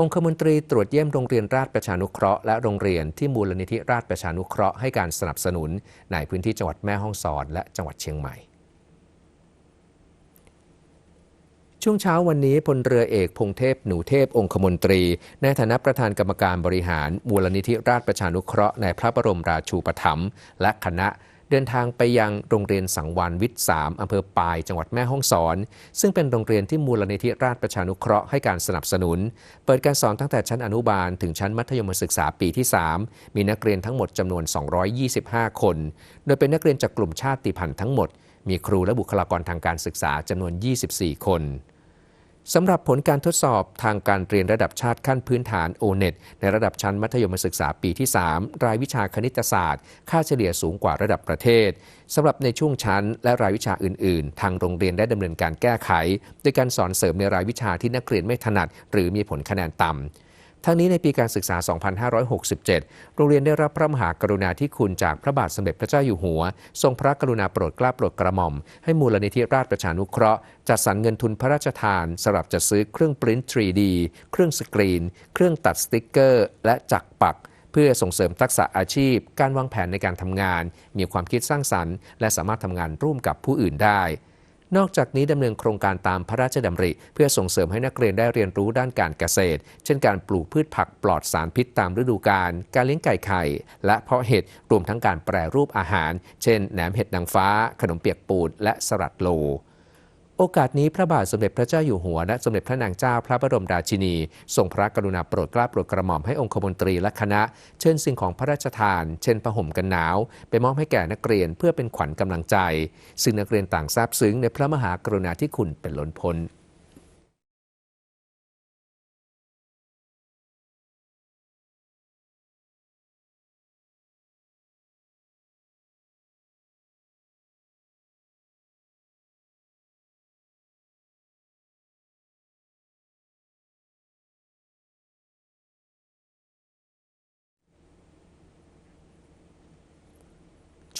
องคมนตรีตรวจเยี่ยมโรงเรียนราชประชานุเคราะห์และโรงเรียนที่มูลนิธิราชประชานุเคราะห์ให้การสนับสนุนในพื้นที่จังหวัดแม่ฮ่องสอนและจังหวัดเชียงใหม่ ช่วงเช้าวันนี้พลเรือเอกพงเทพหนูเทพองคมนตรี ในฐานะประธานกรรมการบริหาร มูลนิธิราชประชานุเคราะห์ในพระบรมราชูปถัมภ์และคณะ เดินทางไปยังโรงเรียนสังวานวิทย์ 3 อำเภอปาย จังหวัดแม่ฮ่องสอน ซึ่งเป็นโรงเรียนที่มูลนิธิราชประชานุเคราะห์ให้การสนับสนุน เปิดการสอนตั้งแต่ชั้นอนุบาลถึงชั้นมัธยมศึกษาปีที่ 3 มีนักเรียนทั้งหมดจำนวน 225 คน โดยเป็นนักเรียนจากกลุ่มชาติพันธุ์ทั้งหมด มีครูและบุคลากรทางการศึกษาจำนวน 24 คน สำหรับผลการทดสอบทางการเรียนระดับชาติขั้นพื้นฐาน o n e t ในระดับชั้นมัธยมศึกษาปีที่ 3 รายวิชาคณิตศาสตร์ ค่าเฉลี่ยสูงกว่าระดับประเทศสำหรับในช่วงชั้น และรายวิชาอื่น ๆ ทางโรงเรียนได้ดำเนินการแก้ไข โดยการสอนเสริมในรายวิชาที่นักเรียนไม่ถนัด หรือมีผลคะแนนต่ำ ทั้งนี้ในปีการศึกษา 2567 โรงเรียนได้รับพระมหากรุณาธิคุณจากพระบาทสมเด็จพระเจ้าอยู่หัว ทรงพระกรุณาโปรดเกล้าโปรดกระหม่อม ให้มูลนิธิราชประชานุเคราะห์ จัดสรรเงินทุนพระราชทานสำหรับจัดซื้อเครื่องปริ้น 3D เครื่องสกรีน เครื่องตัดสติกเกอร์ และจักรปัก เพื่อส่งเสริมทักษะอาชีพ การวางแผนในการทำงาน มีความคิดสร้างสรรค์ และสามารถทำงานร่วมกับผู้อื่นได้ นอกจากนี้ดำเนินโครงการตามพระราชดำริ เพื่อส่งเสริมให้นักเรียนได้เรียนรู้ด้านการเกษตร เช่นการปลูกพืชผักปลอดสารพิษตามฤดูกาล การเลี้ยงไก่ไข่ และเพาะเห็ด รวมทั้งการแปรรูปอาหาร เช่นแหนมเห็ดนางฟ้า ขนมเปียกปูด และสลัดโล โอกาสนี้พระบาทสมเด็จพระเจ้าอยู่หัวและสมเด็จพระนางเจ้าพระบรมราชินี ทรงพระกรุณาโปรดเกล้าโปรดกระหม่อมให้องคมนตรีและคณะ เชิญสิ่งของพระราชทาน เช่นผ้าห่มกันหนาว ไปมอบให้แก่นักเรียนเพื่อเป็นขวัญกำลังใจ ซึ่งนักเรียนต่างซาบซึ้งในพระมหากรุณาธิคุณเป็นล้นพ้น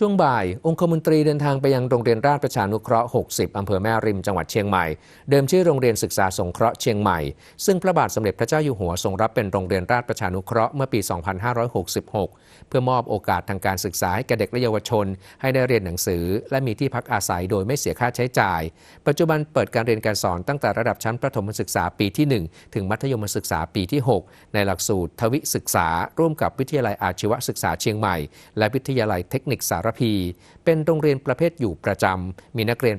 ช่วงบ่าย องคมนตรีเดินทางไปยังโรงเรียนราชประชานุเคราะห์ 60 อำเภอแม่ริม จังหวัดเชียงใหม่ เดิมชื่อโรงเรียนศึกษาสงเคราะห์เชียงใหม่ ซึ่งพระบาทสมเด็จพระเจ้าอยู่หัวทรงรับเป็นโรงเรียนราชประชานุเคราะห์เมื่อปี 2566 เพื่อมอบโอกาสทางการศึกษาให้แก่เด็กและเยาวชน ให้ได้เรียนหนังสือ และมีที่พักอาศัยโดยไม่เสียค่าใช้จ่าย ปัจจุบันเปิดการเรียนการสอนตั้งแต่ระดับชั้นประถมศึกษาปีที่ 1 ถึงมัธยมศึกษาปีที่ 6 ในหลักสูตร ทวิศึกษา ร่วมกับวิทยาลัยอาชีวศึกษาเชียงใหม่ และวิทยาลัยเทคนิคสารพี เป็นโรงเรียนประเภทอยู่ประจำ มีนักเรียน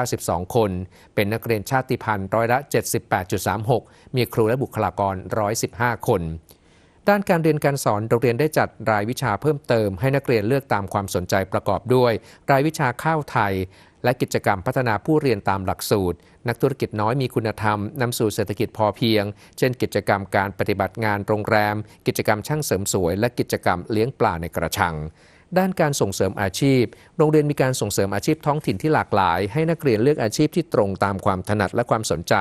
892 คน เป็นนักเรียนชาติพันธุ์ร้อยละ 78.36 มีครูและบุคลากร 115 คน ด้านการเรียนการสอนโรงเรียนได้จัดรายวิชาเพิ่มเติม ให้นักเรียนเลือกตามความสนใจประกอบด้วย รายวิชาข้าวไทย และกิจกรรมพัฒนาผู้เรียนตามหลักสูตร นักธุรกิจน้อยมีคุณธรรมนำสู่เศรษฐกิจพอเพียง เช่น กิจกรรมการปฏิบัติงานโรงแรม กิจกรรมช่างเสริมสวย และกิจกรรมเลี้ยงปลาในกระชัง ด้านการส่งเสริมอาชีพ โรงเรียนมีการส่งเสริมอาชีพท้องถิ่นที่หลากหลาย ให้นักเรียนเลือกอาชีพที่ตรงตามความถนัดและความสนใจ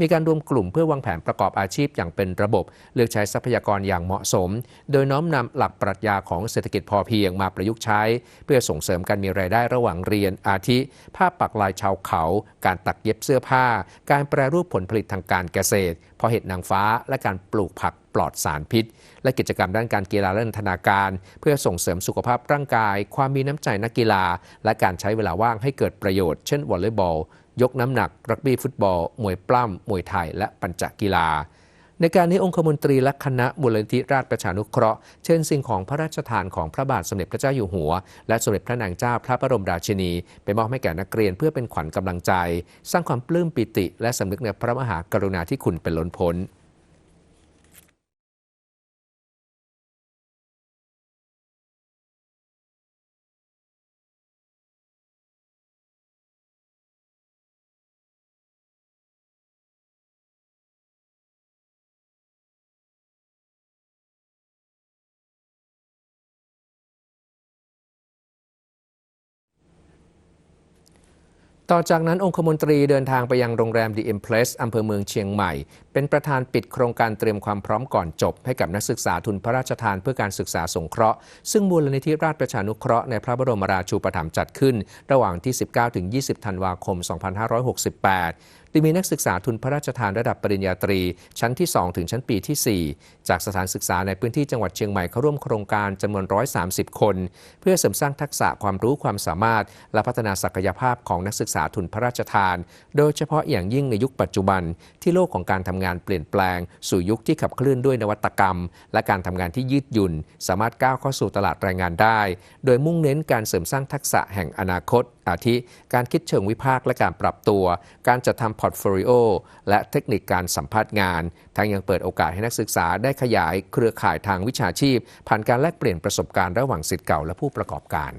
มีการรวมกลุ่มเพื่อวางแผนประกอบอาชีพอย่างเป็นระบบ เลือกใช้ทรัพยากรอย่างเหมาะสม โดยน้อมนำหลักปรัชญาของเศรษฐกิจพอเพียงมาประยุกต์ใช้ เพื่อส่งเสริมการมีรายได้ระหว่างเรียน อาทิ ภาพปักลายชาวเขา การตัดเย็บเสื้อผ้า การแปรรูปผลผลิตทางการเกษตร พอเห็ดนางฟ้าและการปลูกผัก ปลอดสารพิษ และกิจกรรมด้านการกีฬาและนันทนาการ เพื่อส่งเสริมสุขภาพร่างกาย ความมีน้ำใจนักกีฬา และการใช้เวลาว่างให้เกิดประโยชน์ เช่นวอลเลย์บอล ยกน้ำหนัก รักบี้ฟุตบอล มวยปล้ำมวยไทย และปัญจกีฬาในการนี้องคมนตรีและคณะมูลนิธิราชประชานุเคราะห์ เช่นสิ่งของพระราชทานของพระบาทสมเด็จพระเจ้าอยู่หัว และสมเด็จพระนางเจ้าพระบรมราชินี ไปมอบให้แก่นักเรียนเพื่อเป็นขวัญกำลังใจ สร้างความปลื้มปิติ และสำนึกในพระมหากรุณาธิคุณเป็นล้นพ้น ต่อจากนั้นองคมนตรีเดินทางไปยังโรงแรมดีเอ็มเพลสอำเภอเมืองเชียงใหม่ เป็นประธานปิดโครงการเตรียมความพร้อมก่อนจบ ให้กับนักศึกษาทุนพระราชทานเพื่อการศึกษาสงเคราะห์ ซึ่งมูลนิธิราชประชานุเคราะห์ในพระบรมราชูปถัมภ์จัดขึ้น ระหว่างที่ 19-20 ธันวาคม 2568 โดยมีนักศึกษาทุนพระราชทานระดับปริญญาตรี ชั้นที่ 2 ถึงชั้นปีที่ 4 จากสถานศึกษาในพื้นที่จังหวัดเชียงใหม่เข้าร่วมโครงการจำนวน 130 คน เพื่อเสริมสร้างทักษะความรู้ความสามารถ และพัฒนาศักยภาพของนักศึกษาทุนพระราชทาน โดยเฉพาะอย่างยิ่งในยุคปัจจุบัน ที่โลกของการทำงานเปลี่ยนแปลง สู่ยุคที่ขับเคลื่อนด้วยนวัตกรรม และการทำงานที่ยืดหยุ่น สามารถก้าวเข้าสู่ตลาดแรงงานได้ โดยมุ่งเน้นการเสริมสร้างทักษะแห่งอนาคตอาทิ การคิดเชิงวิพากษ์และการปรับตัว การจัดทำพอร์ตโฟลิโอและเทคนิคการสัมภาษณ์งาน ทั้งยังเปิดโอกาสให้นักศึกษาได้ขยายเครือข่ายทางวิชาชีพ ผ่านการแลกเปลี่ยนประสบการณ์ระหว่างสิทธิ์เก่าและผู้ประกอบการ